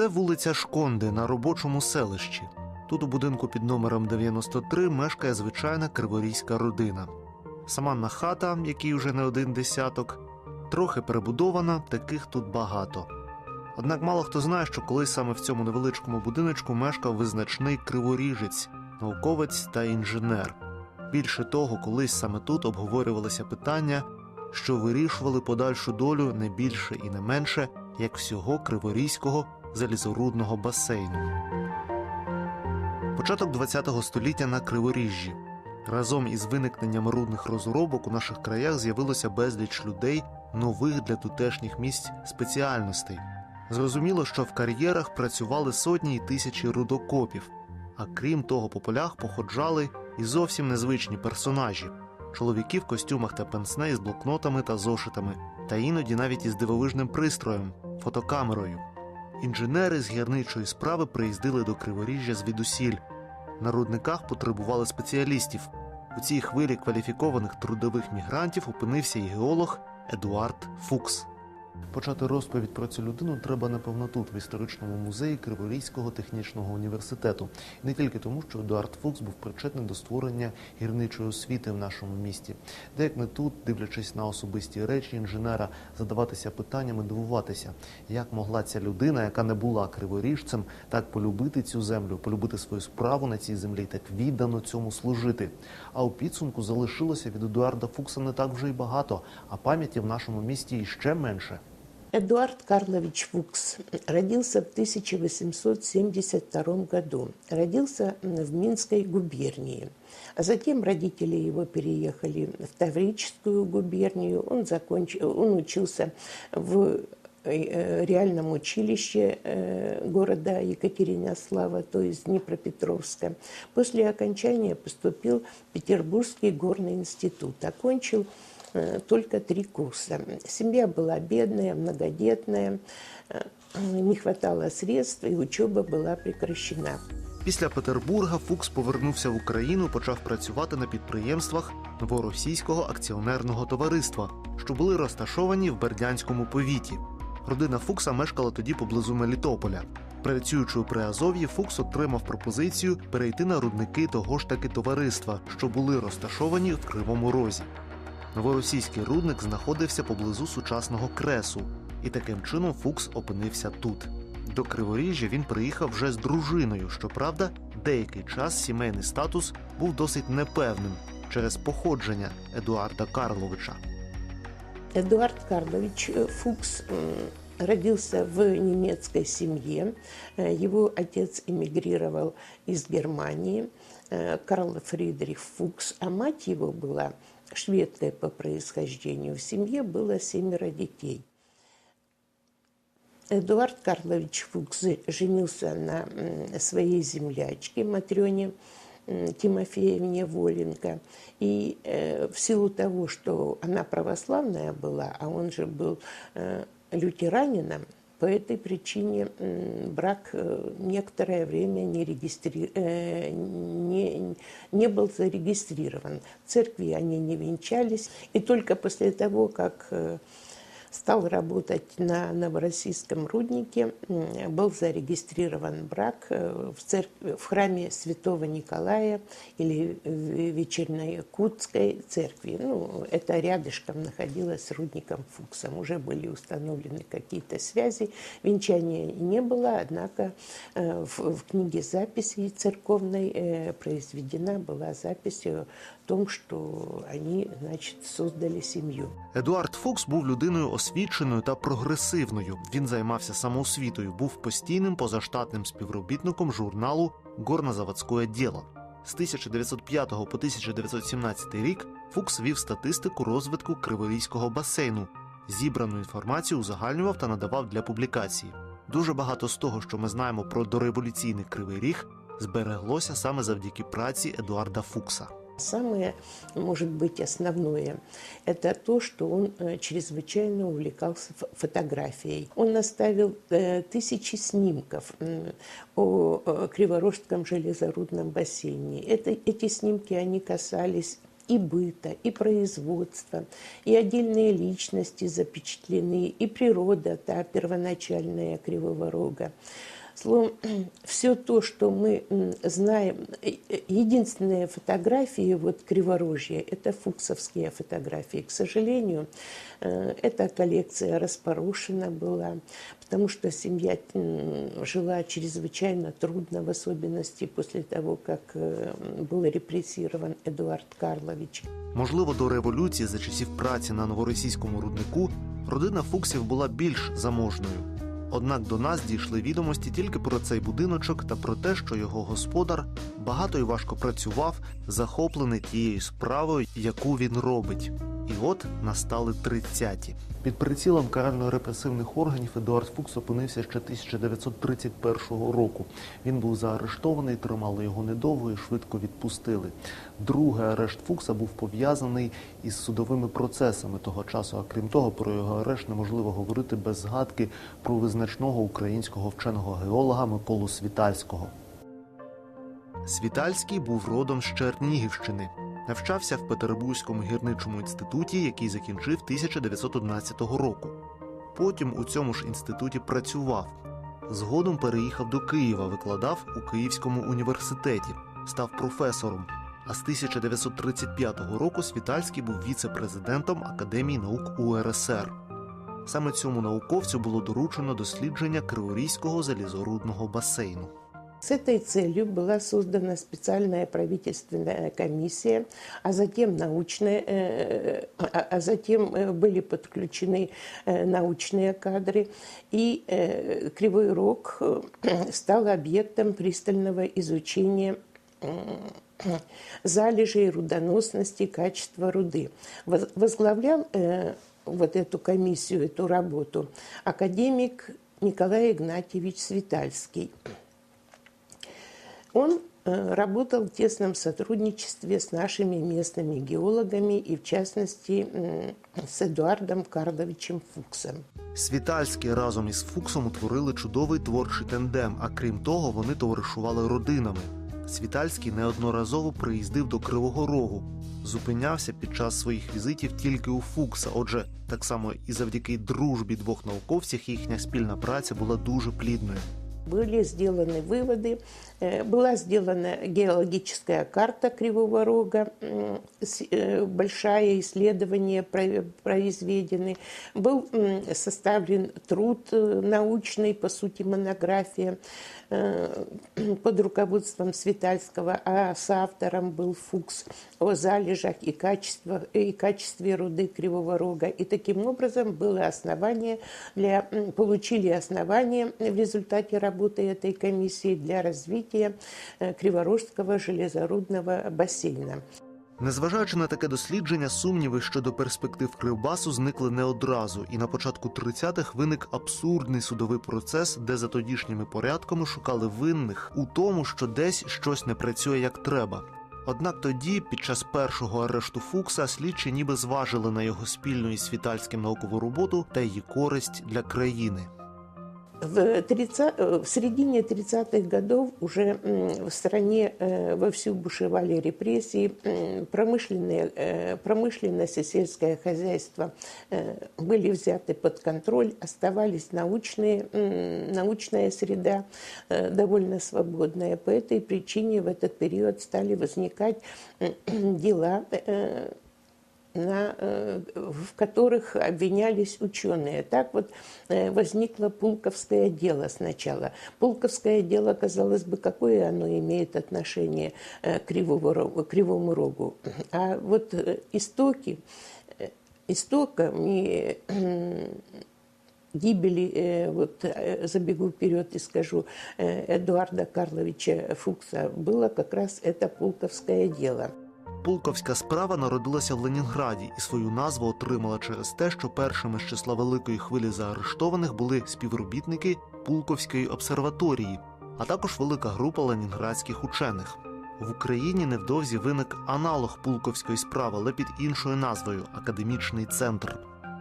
Це вулиця Шконди на робочому селищі. Тут у будинку під номером 93 мешкає звичайна криворізька родина. Саманна хата, якій вже не один десяток, трохи перебудована, таких тут багато. Однак мало хто знає, що колись саме в цьому невеличкому будиночку мешкав визначний криворіжець, науковець та інженер. Більше того, колись саме тут обговорювалися питання, що вирішували подальшу долю не більше і не менше, як всього криворізького залізорудного басейну. Початок ХХ століття на Криворіжжі. Разом із виникненням рудних розробок у наших краях з'явилося безліч людей, нових для тутешніх місць спеціальностей. Зрозуміло, що в кар'єрах працювали сотні й тисячі рудокопів. А крім того, по полях походжали і зовсім незвичні персонажі: чоловіки в костюмах та пенсне із блокнотами та зошитами, та іноді навіть із дивовижним пристроєм фотокамерою. Інженери з гірничої справи приїздили до Криворіжжя звідусіль. На рудниках потребували спеціалістів. У цій хвилі кваліфікованих трудових мігрантів опинився і геолог Едуард Фукс. Почати розповідь про цю людину треба напевно тут, в історичному музеї Криворізького технічного університету. І не тільки тому, що Едуард Фукс був причетний до створення гірничої освіти в нашому місті. Де як не тут, дивлячись на особисті речі інженера, задаватися питаннями, дивуватися, як могла ця людина, яка не була криворіжцем, так полюбити цю землю, полюбити свою справу на цій землі, так віддано цьому служити. А у підсумку залишилося від Едуарда Фукса не так вже й багато, а пам'яті в нашому місті іще менше. Эдуард Карлович Фукс родился в 1872 году. Родился в Минской губернии. А затем родители его переехали в Таврическую губернию. Он, закончил, он учился в э, реальном училище э, города Екатеринослава, то есть Днепропетровска. После окончания поступил в Петербургский горный институт. Окончил только три курса. Семья была бедная, многодетная, э, не хватало средств, и учеба была прекращена. Після Петербурга Фукс повернувся в Україну, почав працювати на підприємствах Новоросійського акціонерного товариства, що були розташовані в Бердянському повіті. Родина Фукса мешкала тоді поблизу Мелітополя. Працюючи у Приазов'ї, Фукс отримав пропозицію перейти на рудники того ж таки товариства, що були розташовані в Кривому Розі. Новоросійський рудник знаходився поблизу сучасного кресу, і таким чином Фукс опинився тут. До Криворіжжя він приїхав вже з дружиною. Щоправда, деякий час сімейний статус був досить непевним через походження Едуарда Карловича. Эдуард Карлович э, Фукс м, родился в немецкой семье. Э, Его отец эмигрировал из Германии, э, Карл Фридрих Фукс, а мать его была шведкой по происхождению. В семье было семеро детей. Эдуард Карлович Фукс женился на своей землячке Матрёне Тимофеевне Воленко. И э, в силу того, что она православная была, а он же был э, лютеранином, по этой причине брак э, некоторое время не, регистри... э, не, не был зарегистрирован. В церкви они не венчались. И только после того, как э, стал работать на Новороссийском руднике, был зарегистрирован брак э, в, церкви, в храме Святого Николая или в Вечерной Кутской церкви. Ну, это рядышком находилось с рудником Фуксом. Уже были установлены какие-то связи. Венчания не было, однако э, в, в книге записей церковной э, произведена была запись том, что они, значит, создали семью. Едуард Фукс був людиною освіченою та прогресивною. Він займався самоосвітою, був постійним позаштатним співробітником журналу «Горнозаводське діло». З 1905 по 1917 рік Фукс вів статистику розвитку Криворізького басейну. Зібрану інформацію узагальнював та надавав для публікації. Дуже багато з того, що ми знаємо про дореволюційний кривий ріг, збереглося саме завдяки праці Едуарда Фукса. Самое, может быть, основное, это то, что он э, чрезвычайно увлекался фо- фотографией. Он оставил э, тысячи снимков о Криворожском железорудном бассейне. Это, эти снимки, они касались и быта, и производства, и отдельные личности запечатлены, и природа та первоначальная Кривого Рога. Словом, все то, что мы м, знаем, э, э, единственные фотографии вот Криворожья, это фуксовские фотографии. К сожалению, э, эта коллекция распорошена была, потому что семья м, жила чрезвычайно трудно, в особенности после того, как э, был репрессирован Эдуард Карлович. Можливо, до революції за часів праці на новоросійському руднику родина Фуксів була більш заможною. Однак до нас дійшли відомості тільки про цей будиночок та про те, що його господар багато і важко працював, захоплений тією справою, яку він робить. І от настали 30-ті. Під прицілом карально-репресивних органів Едуард Фукс опинився ще 1931 року. Він був заарештований, тримали його недовго і швидко відпустили. Другий арешт Фукса був пов'язаний із судовими процесами того часу. А крім того, про його арешт неможливо говорити без згадки про визначного українського вченого геолога Миколу Світальського. Світальський був родом з Чернігівщини. Навчався в Петербурзькому гірничому інституті, який закінчив 1911 року. Потім у цьому ж інституті працював. Згодом переїхав до Києва, викладав у Київському університеті, став професором. А з 1935 року Світальський був віце-президентом Академії наук УРСР. Саме цьому науковцю було доручено дослідження Криворізького залізорудного басейну. С этой целью была создана специальная правительственная комиссия, а затем научная, э, а а затем э, были подключены э, научные кадры, и э, Кривой Рог э, стал объектом пристального изучения залежей рудоносности, качества руды. Воз- Возглавлял э, вот эту комиссию, эту работу академик Николай Игнатьевич Светальский. Он э, работал в тесном сотрудничестве с нашими местными геологами и, в частности, м, с Эдуардом Карловичем Фуксом. Світальський разом із Фуксом утворили чудовий творчий тендем, а крім того, вони товаришували родинами. Світальський неодноразово приїздив до Кривого Рогу, зупинявся під час своїх візитів тільки у Фукса. Отже, так само і завдяки дружбі двох науковців їхня спільна праця була дуже плідною. Были сделаны выводы, э, была сделана геологическая карта Кривого Рога, э, большое исследование про- произведены, был составлен труд э, научный, по сути, монография под руководством Светальского, а с автором был Фукс о залежах и, качествах, и качестве руды Кривого Рога. И таким образом было основание для, получили основание в результате работы этой комиссии для развития э, Криворожского железорудного бассейна. Незважаючи на таке дослідження, сумніви щодо перспектив Кривбасу зникли не одразу, і на початку 30-х виник абсурдний судовий процес, де за тодішніми порядками шукали винних у тому, що десь щось не працює як треба. Однак тоді, під час першого арешту Фукса, слідчі ніби зважили на його спільну із світальським наукову роботу та її користь для країни. В, 30, э, в середине 30-х годов уже в стране э, вовсю бушевали репрессии, промышленные, э, промышленность и сельское хозяйство были взяты под контроль, оставались научные, научная среда довольно свободная. По этой причине в этот период стали возникать дела на, э, в которых обвинялись ученые. Так вот э, возникло Пулковское дело сначала. Пулковское дело, казалось бы, какое оно имеет отношение э, к Кривому Рогу? Кривому Рогу? А вот истоки, истоками гибели, вот забегу вперед и скажу, Эдуарда Карловича Фукса было как раз это Пулковское дело. Пулковська справа народилася в Ленінграді і свою назву отримала через те, що першими з числа великої хвилі заарештованих були співробітники Пулковської обсерваторії, а також велика група ленінградських учених. В Україні невдовзі виник аналог Пулковської справи, але під іншою назвою Академічний центр.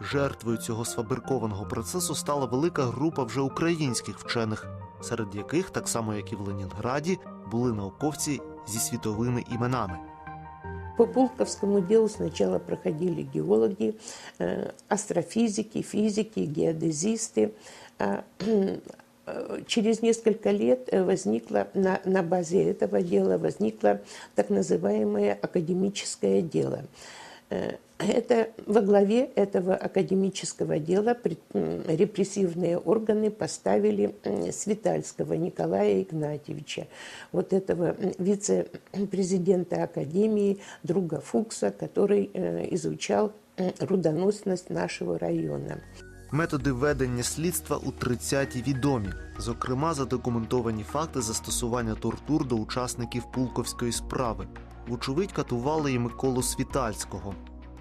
Жертвою цього сфабрикованого процесу стала велика група вже українських вчених, серед яких, так само як і в Ленінграді, були науковці зі світовими іменами. По Пулковскому делу сначала проходили геологи, э, астрофизики, физики, геодезисты. А, э, Через несколько лет э, возникло на, на базе этого дела возникло так называемое академическое дело. Э, Это во главе этого академического дела пред- м, репрессивные органы поставили м, Светальского Николая Игнатьевича, вот этого м, вице-президента Академии, друга Фукса, который э, изучал м, рудоносность нашего района. Методи ведення слідства у 30-ті відомі, зокрема, задокументовані факти застосування тортур до учасників пулковської справи. Вочевидь, катували і Миколу Світальського.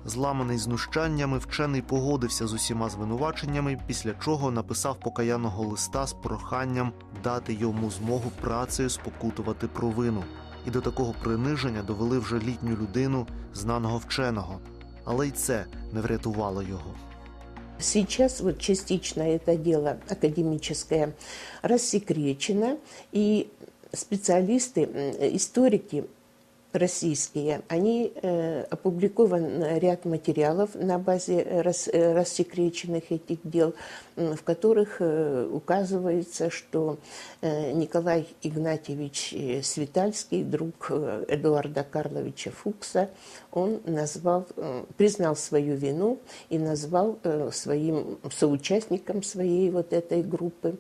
Зламаний знущаннями, вчений погодився з усіма звинуваченнями, після чого написав покаяного листа з проханням дати йому змогу працею спокутувати провину. І до такого приниження довели вже літню людину, знаного вченого. Але й це не врятувало його. Сейчас вот частично это дело академическое рассекречено, и специалисты, историки российские, они э, опубликован ряд материалов на базе рас- э, рассекреченных этих дел, в которых э, указывается, что э, Николай Игнатьевич э, Светальский, друг э, Эдуарда Карловича Фукса, он назвал, э, признал свою вину и назвал э, своим соучастником своей вот этой группы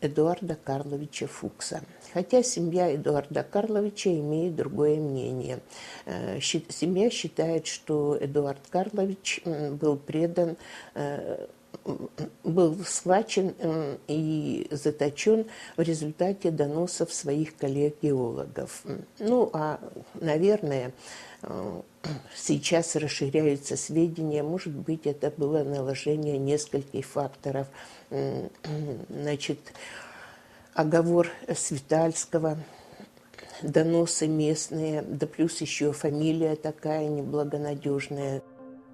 Эдуарда Карловича Фукса. Хотя семья Эдуарда Карловича имеет другое мнение. Э, Семья считает, что Эдуард Карлович был предан, э, был схвачен и заточен в результате доносов своих коллег-геологов. Ну, а, наверное, э, сейчас расширяются сведения, может быть, это было наложение нескольких факторов. М, Значит, оговор Светальского, доносы местные, да плюс еще фамилия такая неблагонадежная.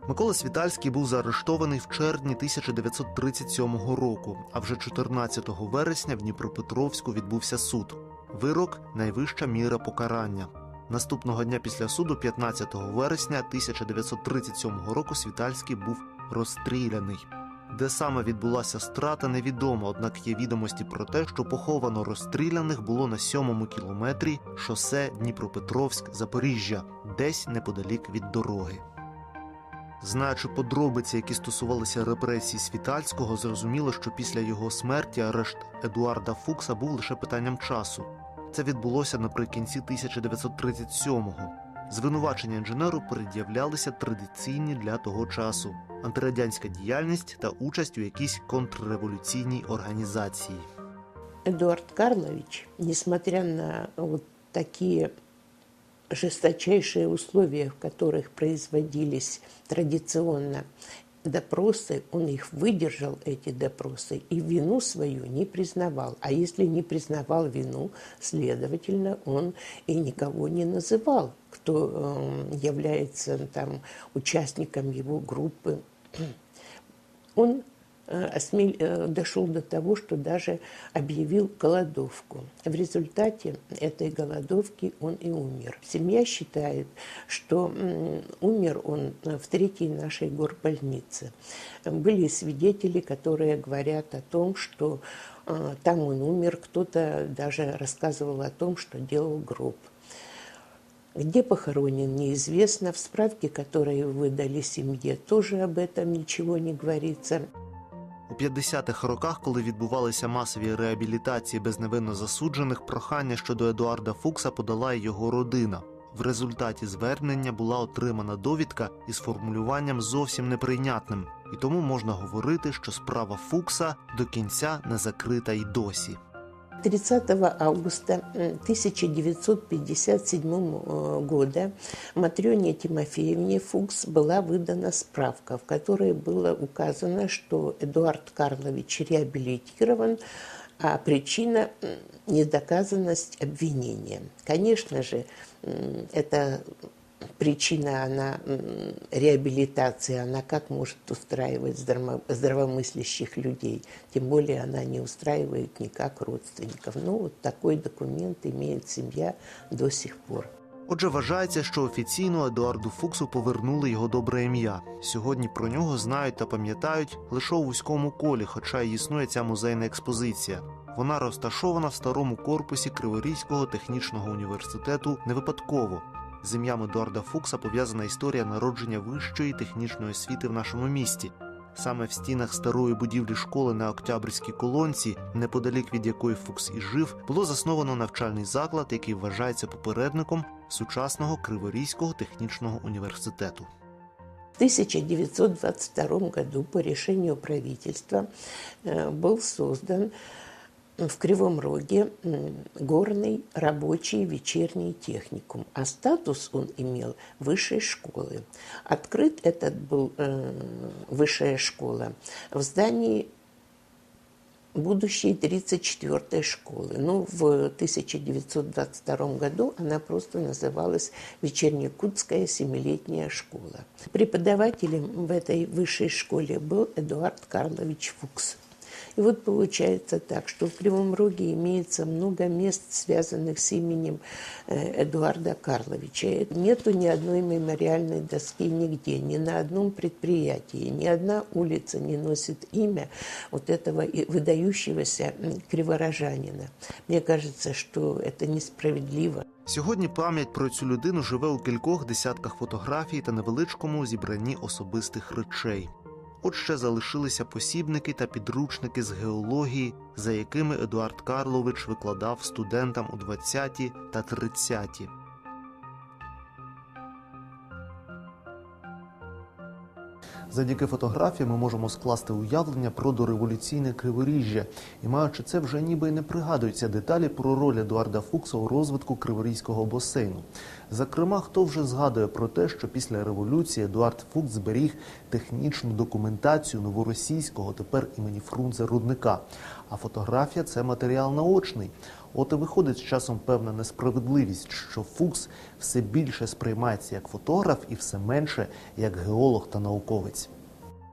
Микола Світальський був заарештований в червні 1937 року, а вже 14 вересня в Дніпропетровську відбувся суд. Вирок найвища міра покарання. Наступного дня після суду, 15 вересня 1937 року, Світальський був розстріляний. Де саме відбулася страта, невідомо, однак є відомості про те, що поховано розстріляних було на сьомому кілометрі шосе Дніпропетровськ-Запоріжжя, десь неподалік від дороги. Знаючи подробиці, які стосувалися репресій Світальського, зрозуміло, що після його смерті арешт Едуарда Фукса був лише питанням часу. Це відбулося наприкінці 1937-го. Звинувачення інженеру пред'являлися традиційні для того часу: антирадянська діяльність та участь у якійсь контрреволюційній організації. Эдуард Карлович, несмотря на вот такие жесточайшие условия, в которых производились традиционно допросы, он их выдержал, эти допросы, и вину свою не признавал. А если не признавал вину, следовательно, он и никого не называл, кто э, является там участником его группы. Он осмель- э, дошел до того, что даже объявил голодовку. В результате этой голодовки он и умер. Семья считает, что умер он э, в третьей нашей горбольнице. Были свидетели, которые говорят о том, что э, там он умер, кто-то даже рассказывал о том, что делал гроб. Где похоронен, неизвестно. В справке, которые выдали семье, тоже об этом ничего не говорится. У 50-х роках, коли відбувалися масові реабілітації безневинно засуджених, прохання щодо Едуарда Фукса подала й його родина. В результаті звернення була отримана довідка із формулюванням зовсім неприйнятним, і тому можна говорити, що справа Фукса до кінця не закрита й досі. 30 августа м, 1957 э, года Матрёне Тимофеевне Фукс была выдана справка, в которой было указано, что Эдуард Карлович реабилитирован, а причина недоказанность обвинения. Конечно же, это причина она реабилитации, она как может устраивать здраво- здравомыслящих людей, тем более она не устраивает никак родственников. Ну, вот такой документ имеет семья до сих пор. Отже, вважається, що офіційно Едуарду Фуксу повернули його добре ім'я. Сьогодні про нього знають та пам'ятають лише у вузькому колі, хоча й існує ця музейна експозиція. Вона розташована в старому корпусі Криворізького технічного університету не випадково. З ім'ям Едуарда Фукса пов'язана історія народження вищої технічної освіти в нашому місті. Саме в стінах старої будівлі школи на Октябрьській колонці, неподалік від якої Фукс і жив, було засновано навчальний заклад, який вважається попередником сучасного Криворізького технічного університету. В 1922 году по решению правительства э, был создан в Кривом Роге горный рабочий вечерний техникум, а статус он имел высшей школы. Открыт этот был э, высшая школа в здании будущей 34-й школы. Ну, в 1922 году она просто называлась Вечернекутская семилетняя школа. Преподавателем в этой высшей школе был Эдуард Карлович Фукс. И вот получается так, что в Кривом Роге имеется много мест, связанных с именем э, Эдуарда Карловича. Нету ни одной мемориальной доски нигде, ни на одном предприятии, ни одна улица не носит имя вот этого и выдающегося м, криворожанина. Мне кажется, что это несправедливо. Сьогодні пам'ять про цю людину живе у кількох десятках фотографій та невеличкому зібранні особистих речей. От ще залишилися посібники та підручники з геології, за якими Едуард Карлович викладав студентам у 20-ті та 30-ті. Завдяки фотографії ми можемо скласти уявлення про дореволюційне криворіжжя, і маючи це, вже ніби не пригадуються деталі про роль Едуарда Фукса у розвитку криворізького басейну. Зокрема, хто вже згадує про те, що після революції Едуард Фукс зберіг технічну документацію новоросійського тепер імені Фрунзе рудника. А фотографія це матеріал наочний. От і виходить з часом певна несправедливість, що Фукс все більше сприймається як фотограф і все менше як геолог та науковець.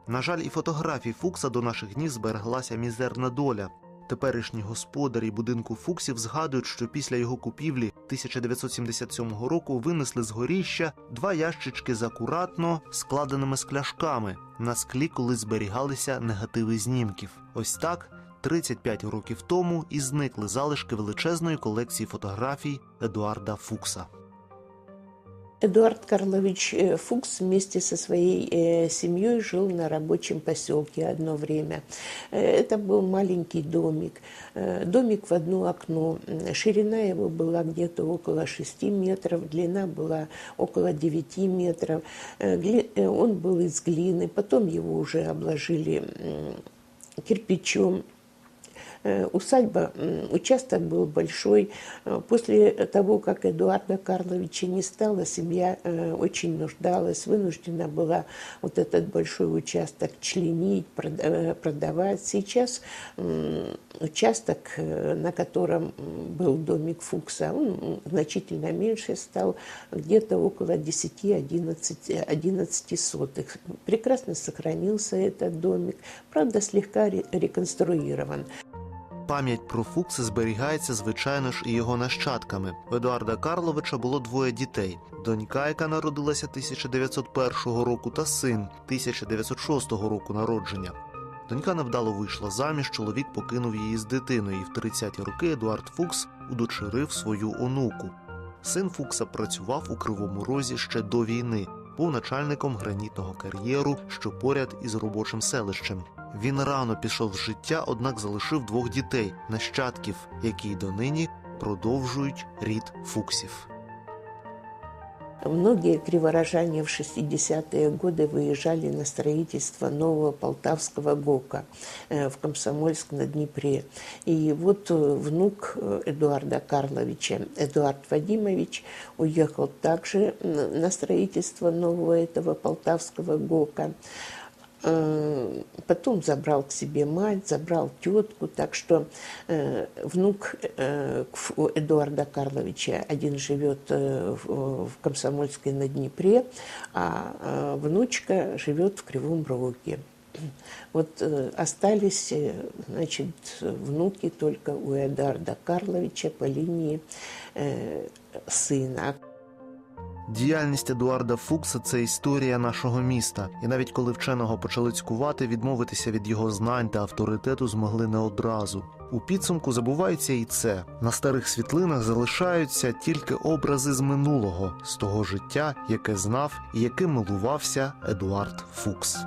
На жаль, і фотографій Фукса до наших днів збереглася мізерна доля. Теперішні господарі будинку Фуксів згадують, що після його купівлі 1977 року винесли з горіща два ящички з акуратно складеними скляшками. На склі колись зберігалися негативи знімків. Ось так 35 років тому і зникли залишки величезної колекції фотографій Едуарда Фукса. Эдуард Карлович э, Фукс вместе со своей э, семьей жил на рабочем поселке одно время. Э, Это был маленький домик, э, домик в одно окно. М, Ширина его была где-то около 6 метров, длина была около 9 метров. Э, гли- э, Он был из глины, потом его уже обложили м, кирпичом. Э, Усадьба, участок был большой. Э, После того, как Эдуарда Карловича не стало, семья э, очень нуждалась, вынуждена была вот этот большой участок членить, прод- продавать. Сейчас участок, на котором был домик Фукса, он значительно меньше стал, где-то около 10-11 11 сотых. Прекрасно сохранился этот домик, правда, слегка ре- реконструирован. Пам'ять про Фукса зберігається, звичайно ж, і його нащадками. У Едуарда Карловича було двоє дітей: донька, яка народилася 1901 року, та син 1906 року народження. Донька невдало вийшла заміж, чоловік покинув її з дитиною, і в 30-ті роки Едуард Фукс удочерив свою онуку. Син Фукса працював у Кривому Розі ще до війни, був начальником гранітного кар'єру, що поряд із робочим селищем. Він рано пішов з життя, однак залишив двох дітей, нащадків, які й донині продовжують рід Фуксів. Многие криворожане в 60-е годы выезжали на строительство нового Полтавского ГОКа э, в Комсомольск на Днепре. И вот э, внук э, Эдуарда Карловича, Эдуард Вадимович, уехал также н- на строительство нового этого Полтавского ГОКа. Э, Потом забрал к себе мать, забрал тетку, так что э, внук э, к- у Эдуарда Карловича один живет э, в, в Комсомольске на Днепре, а э, внучка живет в Кривом Роге. Вот э, остались, э, значит, внуки только у Эдуарда Карловича по линии э, сына. Діяльність Едуарда Фукса це історія нашого міста, і навіть коли вченого почали цькувати, відмовитися від його знань та авторитету змогли не одразу. У підсумку забувається і це. На старих світлинах залишаються тільки образи з минулого, з того життя, яке знав і яким милувався Едуард Фукс.